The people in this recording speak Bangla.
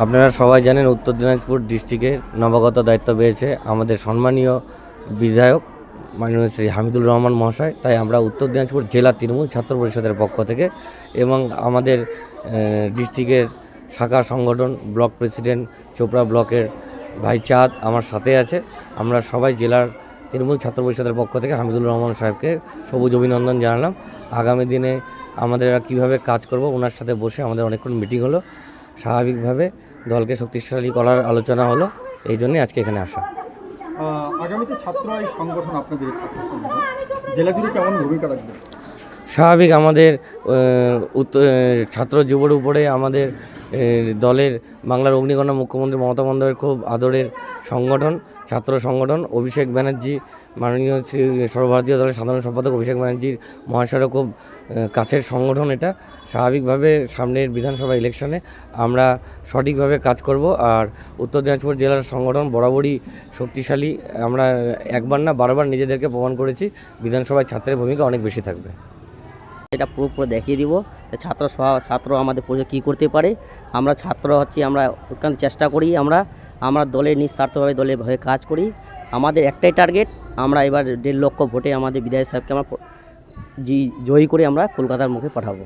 আপনারা সবাই জানেন উত্তর দিনাজপুর ডিস্ট্রিক্টের নবাগত দায়িত্ব পেয়েছে আমাদের সম্মানীয় বিধায়ক মাননীয় শ্রী হামিদুর রহমান মহাশয়। তাই আমরা উত্তর দিনাজপুর জেলা তৃণমূল ছাত্র পরিষদের পক্ষ থেকে এবং আমাদের ডিস্ট্রিক্টের শাখা সংগঠন ব্লক প্রেসিডেন্ট চোপড়া ব্লকের ভাই চাঁদ আমার সাথে আছে। আমরা সবাই জেলার তৃণমূল ছাত্র পরিষদের পক্ষ থেকে হামিদুর রহমান সাহেবকে সবুজ অভিনন্দন জানালাম। আগামী দিনে আমাদের কীভাবে কাজ করব, ওনার সাথে বসে আমাদের অনেকক্ষণ মিটিং হলো। স্বাভাবিকভাবে দলকে শক্তিশালী করার আলোচনা হলো এই জন্যই আজকে এখানে আসা। আগামীতে ছাত্র এই সংগঠন আপনাদের জেলা জুড়ে কেমন ভূমিকা রাখবে? স্বাভাবিক আমাদের ছাত্র যুবর উপরে আমাদের দলের বাংলার অগ্নিকন্যা মুখ্যমন্ত্রী মমতা বন্দ্যোপাধ্যায়ের খুব আদরের সংগঠন, ছাত্র সংগঠন অভিষেক ব্যানার্জি, মাননীয় সর্বভারতীয় দলের সাধারণ সম্পাদক অভিষেক ব্যানার্জির মহাশয়েরও খুব কাছের সংগঠন এটা। স্বাভাবিকভাবে সামনের বিধানসভা ইলেকশনে আমরা সঠিকভাবে কাজ করব আর উত্তর দিনাজপুর জেলার সংগঠন বরাবরই শক্তিশালী। আমরা একবার না বারবার নিজেদেরকে প্রমাণ করেছি, বিধানসভায় ছাত্রের ভূমিকা অনেক বেশি থাকবে। এটা পুরো পুরো দেখিয়ে দিব ছাত্র ছাত্র আমাদের প্রজেক্ট কী করতে পারে। আমরা ছাত্র হচ্ছে, আমরা অত্যন্ত চেষ্টা করি আমরা। আমরা দলের নিঃস্বার্থভাবে দলে ভাবে কাজ করি। আমাদের একটাই টার্গেট আমরা এবার দেড় লক্ষ ভোটে আমাদের বিধায়ক সাহেবকে আমরা জয়ী করে আমরা কলকাতার মুখে পাঠাবো।